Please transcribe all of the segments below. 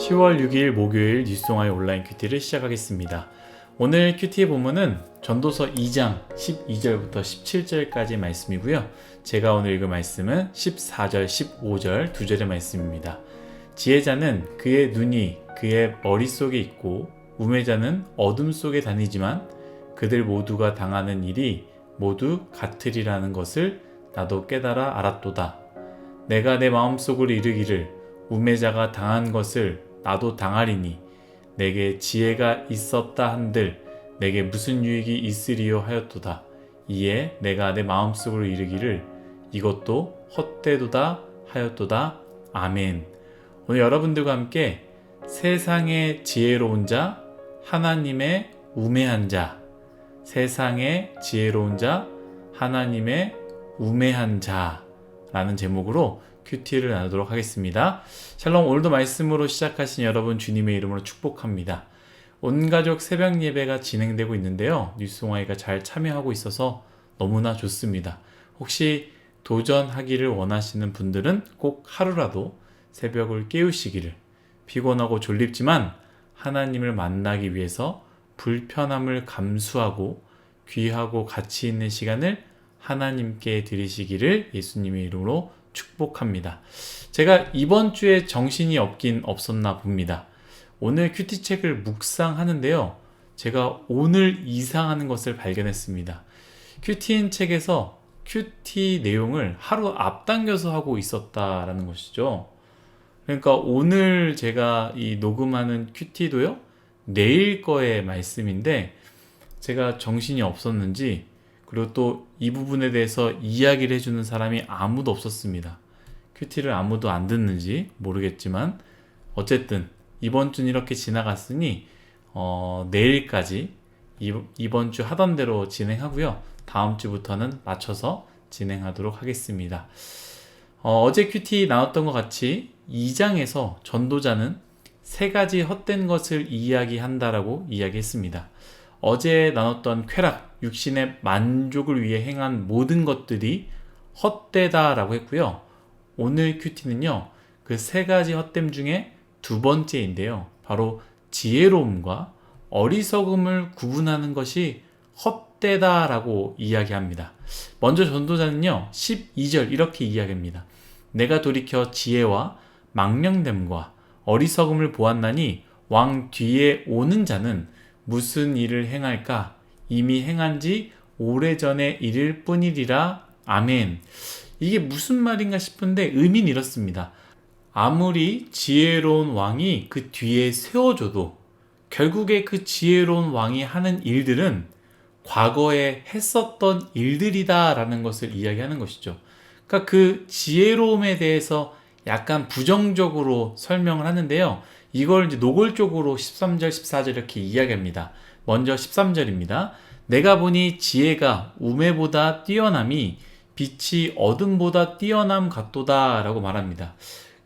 10월 6일 목요일 뉴스동아의 온라인 큐티를 시작하겠습니다. 오늘 큐티의 본문은 전도서 2장 12절부터 17절까지 말씀이고요. 제가 오늘 읽을 말씀은 14절, 15절 두 절의 말씀입니다. 지혜자는 그의 눈이 그의 머릿속에 있고 우매자는 어둠 속에 다니지만 그들 모두가 당하는 일이 모두 같으리라는 것을 나도 깨달아 알았도다. 내가 내 마음속으로 이르기를 우매자가 당한 것을 나도 당하리니 내게 지혜가 있었다 한들 내게 무슨 유익이 있으리요 하였도다. 이에 내가 내 마음속으로 이르기를 이것도 헛되도다 하였도다. 아멘. 오늘 여러분들과 함께 세상의 지혜로운 자, 하나님의 우매한 자, 세상의 지혜로운 자, 하나님의 우매한 자 라는 제목으로 큐티를 나누도록 하겠습니다. 샬롬 오늘도 말씀으로 시작하신 여러분 주님의 이름으로 축복합니다. 온 가족 새벽 예배가 진행되고 있는데요. 뉴스공아이가 잘 참여하고 있어서 너무나 좋습니다. 혹시 도전하기를 원하시는 분들은 꼭 하루라도 새벽을 깨우시기를 피곤하고 졸립지만 하나님을 만나기 위해서 불편함을 감수하고 귀하고 가치 있는 시간을 하나님께 드리시기를 예수님의 이름으로 축복합니다. 제가 이번 주에 정신이 없긴 없었나 봅니다. 오늘 큐티 책을 묵상하는데요. 제가 오늘 이상하는 것을 발견했습니다. 큐티인 책에서 큐티 내용을 하루 앞당겨서 하고 있었다라는 것이죠. 그러니까 오늘 제가 이 녹음하는 큐티도요, 내일 거의 말씀인데, 제가 정신이 없었는지, 그리고 또 이 부분에 대해서 이야기를 해주는 사람이 아무도 없었습니다. 큐티를 아무도 안 듣는지 모르겠지만, 어쨌든 이번 주는 이렇게 지나갔으니, 어, 내일까지 이, 이번 주 하던 대로 진행하고요. 다음 주부터는 맞춰서 진행하도록 하겠습니다. 어, 제 큐티 나눴던 것 같이 2장에서 전도자는 세 가지 헛된 것을 이야기한다라고 이야기했습니다. 어제 나눴던 쾌락, 육신의 만족을 위해 행한 모든 것들이 헛되다라고 했고요. 오늘 큐티는요, 그 세 가지 헛됨 중에 두 번째인데요. 바로 지혜로움과 어리석음을 구분하는 것이 헛되다라고 이야기합니다. 먼저 전도자는요, 12절 이렇게 이야기합니다. 내가 돌이켜 지혜와 망령됨과 어리석음을 보았나니 왕 뒤에 오는 자는 무슨 일을 행할까? 이미 행한 지 오래전의 일일 뿐이리라. 아멘. 이게 무슨 말인가 싶은데 의미는 이렇습니다. 아무리 지혜로운 왕이 그 뒤에 세워줘도 결국에 그 지혜로운 왕이 하는 일들은 과거에 했었던 일들이다라는 것을 이야기하는 것이죠. 그러니까 그 지혜로움에 대해서 약간 부정적으로 설명을 하는데요. 이걸 이제 노골적으로 13절, 14절 이렇게 이야기합니다. 먼저 13절입니다. 내가 보니 지혜가 우매보다 뛰어남이 빛이 어둠보다 뛰어남 같도다 라고 말합니다.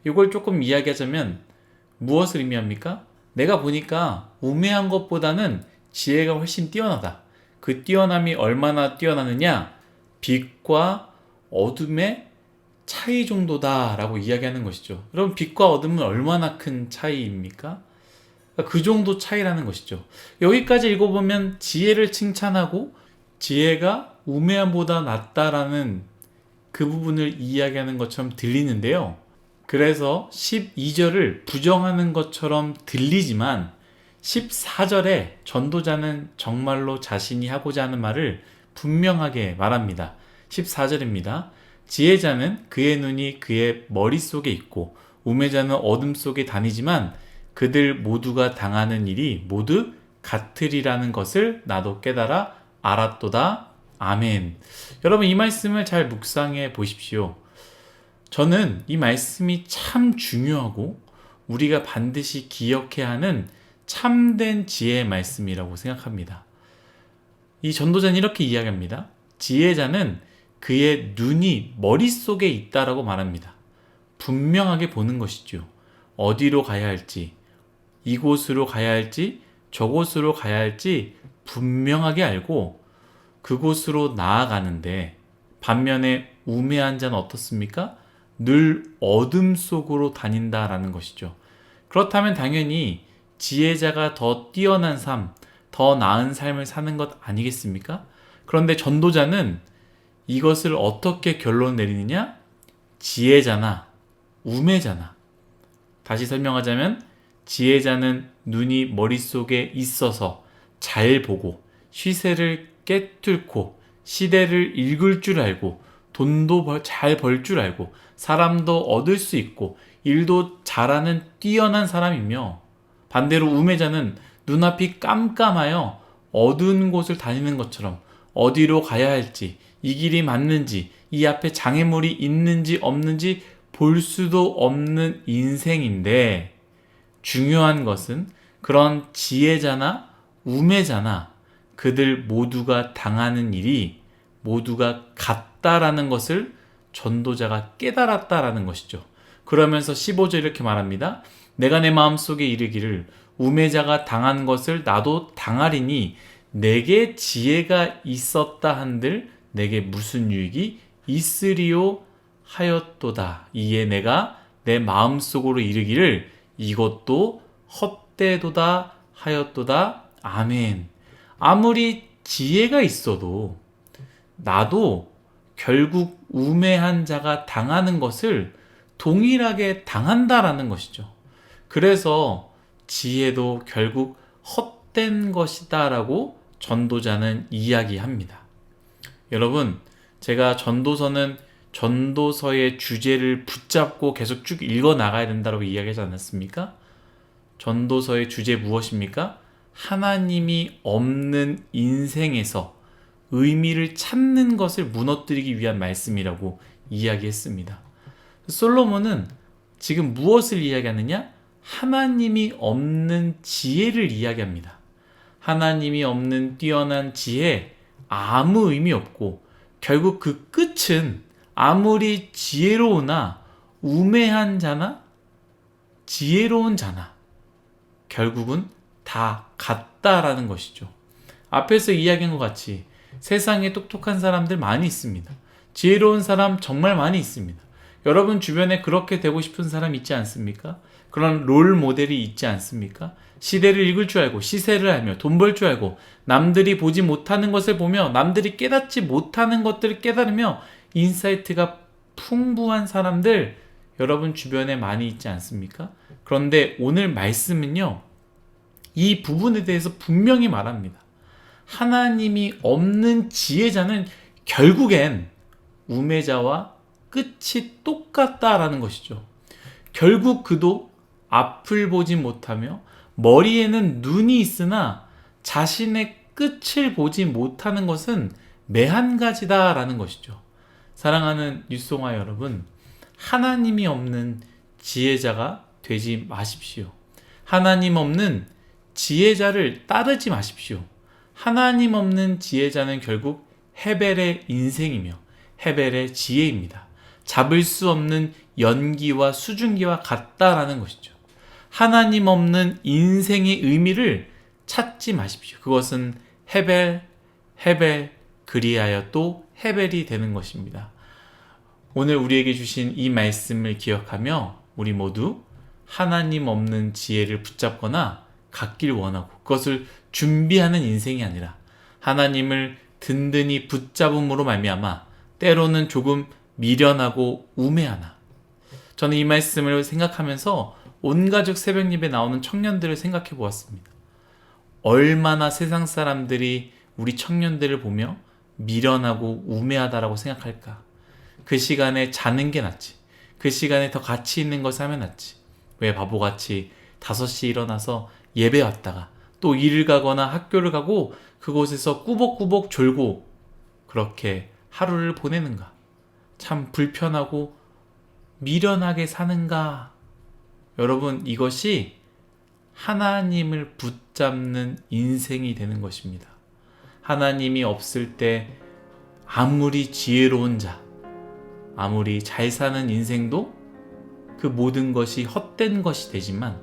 이걸 조금 이야기하자면 무엇을 의미합니까? 내가 보니까 우매한 것보다는 지혜가 훨씬 뛰어나다. 그 뛰어남이 얼마나 뛰어나느냐? 빛과 어둠의 차이 정도다라고 이야기하는 것이죠. 그럼 빛과 어둠은 얼마나 큰 차이입니까? 그 정도 차이라는 것이죠. 여기까지 읽어보면 지혜를 칭찬하고 지혜가 우매함보다 낫다라는 그 부분을 이야기하는 것처럼 들리는데요. 그래서 12절을 부정하는 것처럼 들리지만 14절에 전도자는 정말로 자신이 하고자 하는 말을 분명하게 말합니다. 14절입니다. 지혜자는 그의 눈이 그의 머릿속에 있고 우매자는 어둠 속에 다니지만 그들 모두가 당하는 일이 모두 같으리라는 것을 나도 깨달아 알았도다. 아멘. 여러분 이 말씀을 잘 묵상해 보십시오. 저는 이 말씀이 참 중요하고 우리가 반드시 기억해야 하는 참된 지혜의 말씀이라고 생각합니다. 이 전도자는 이렇게 이야기합니다. 지혜자는 그의 눈이 머릿속에 있다라고 말합니다. 분명하게 보는 것이죠. 어디로 가야 할지, 이곳으로 가야 할지, 저곳으로 가야 할지 분명하게 알고 그곳으로 나아가는데 반면에 우매한 자는 어떻습니까? 늘 어둠 속으로 다닌다라는 것이죠. 그렇다면 당연히 지혜자가 더 뛰어난 삶, 더 나은 삶을 사는 것 아니겠습니까? 그런데 전도자는 이것을 어떻게 결론 내리느냐? 지혜자나 우매자나. 다시 설명하자면 지혜자는 눈이 머릿속에 있어서 잘 보고 시세를 깨뚫고 시대를 읽을 줄 알고 돈도 잘 벌 줄 알고 사람도 얻을 수 있고 일도 잘하는 뛰어난 사람이며 반대로 우매자는 눈앞이 깜깜하여 어두운 곳을 다니는 것처럼 어디로 가야 할지 이 길이 맞는지 이 앞에 장애물이 있는지 없는지 볼 수도 없는 인생인데 중요한 것은 그런 지혜자나 우매자나 그들 모두가 당하는 일이 모두가 같다라는 것을 전도자가 깨달았다라는 것이죠. 그러면서 15절 이렇게 말합니다. 내가 내 마음속에 이르기를 우매자가 당한 것을 나도 당하리니 내게 지혜가 있었다 한들 내게 무슨 유익이 있으리요 하였도다. 이에 내가 내 마음속으로 이르기를 이것도 헛되도다 하였도다. 아멘. 아무리 지혜가 있어도 나도 결국 우매한 자가 당하는 것을 동일하게 당한다라는 것이죠. 그래서 지혜도 결국 헛된 것이다라고 전도자는 이야기합니다. 여러분, 제가 전도서는 전도서의 주제를 붙잡고 계속 쭉 읽어 나가야 된다고 이야기하지 않았습니까? 전도서의 주제 무엇입니까? 하나님이 없는 인생에서 의미를 찾는 것을 무너뜨리기 위한 말씀이라고 이야기했습니다. 솔로몬은 지금 무엇을 이야기하느냐? 하나님이 없는 지혜를 이야기합니다. 하나님이 없는 뛰어난 지혜 아무 의미 없고 결국 그 끝은 아무리 지혜로우나 우매한 자나 지혜로운 자나 결국은 다 같다라는 것이죠. 앞에서 이야기한 것 같이 세상에 똑똑한 사람들 많이 있습니다. 지혜로운 사람 정말 많이 있습니다. 여러분 주변에 그렇게 되고 싶은 사람 있지 않습니까? 그런 롤 모델이 있지 않습니까? 시대를 읽을 줄 알고 시세를 알며 돈 벌 줄 알고 남들이 보지 못하는 것을 보며 남들이 깨닫지 못하는 것들을 깨달으며 인사이트가 풍부한 사람들 여러분 주변에 많이 있지 않습니까? 그런데 오늘 말씀은요. 이 부분에 대해서 분명히 말합니다. 하나님이 없는 지혜자는 결국엔 우매자와 끝이 똑같다라는 것이죠. 결국 그도 앞을 보지 못하며 머리에는 눈이 있으나 자신의 끝을 보지 못하는 것은 매한 가지다라는 것이죠. 사랑하는 뉴송아 여러분, 하나님이 없는 지혜자가 되지 마십시오. 하나님 없는 지혜자를 따르지 마십시오. 하나님 없는 지혜자는 결국 헤벨의 인생이며 헤벨의 지혜입니다. 잡을 수 없는 연기와 수증기와 같다라는 것이죠. 하나님 없는 인생의 의미를 찾지 마십시오. 그것은 헤벨, 헤벨, 그리하여 또 헤벨이 되는 것입니다. 오늘 우리에게 주신 이 말씀을 기억하며 우리 모두 하나님 없는 지혜를 붙잡거나 갖길 원하고 그것을 준비하는 인생이 아니라 하나님을 든든히 붙잡음으로 말미암아 때로는 조금 미련하고 우매하나 저는 이 말씀을 생각하면서 온 가족 새벽 예배 나오는 청년들을 생각해 보았습니다. 얼마나 세상 사람들이 우리 청년들을 보며 미련하고 우매하다라고 생각할까? 그 시간에 자는 게 낫지. 그 시간에 더 가치 있는 것을 하면 낫지. 왜 바보같이 5시 일어나서 예배 왔다가 또 일을 가거나 학교를 가고 그곳에서 꾸벅꾸벅 졸고 그렇게 하루를 보내는가? 참 불편하고 미련하게 사는가? 여러분, 이것이 하나님을 붙잡는 인생이 되는 것입니다. 하나님이 없을 때 아무리 지혜로운 자, 아무리 잘 사는 인생도 그 모든 것이 헛된 것이 되지만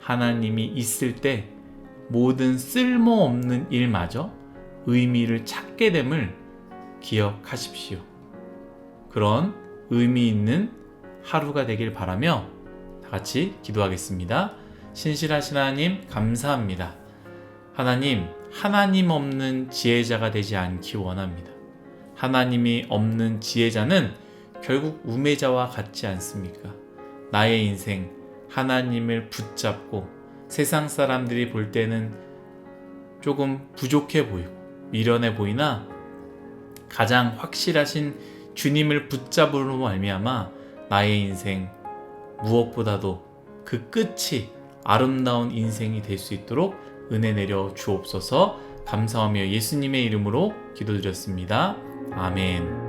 하나님이 있을 때 모든 쓸모없는 일마저 의미를 찾게 됨을 기억하십시오. 그런 의미 있는 하루가 되길 바라며 다 같이 기도하겠습니다. 신실하신 하나님 감사합니다. 하나님, 하나님 없는 지혜자가 되지 않기 원합니다. 하나님이 없는 지혜자는 결국 우매자와 같지 않습니까? 나의 인생, 하나님을 붙잡고 세상 사람들이 볼 때는 조금 부족해 보이고 미련해 보이나 가장 확실하신 주님을 붙잡으로 말미암아 나의 인생 무엇보다도 그 끝이 아름다운 인생이 될 수 있도록 은혜 내려 주옵소서 감사하며 예수님의 이름으로 기도드렸습니다. 아멘.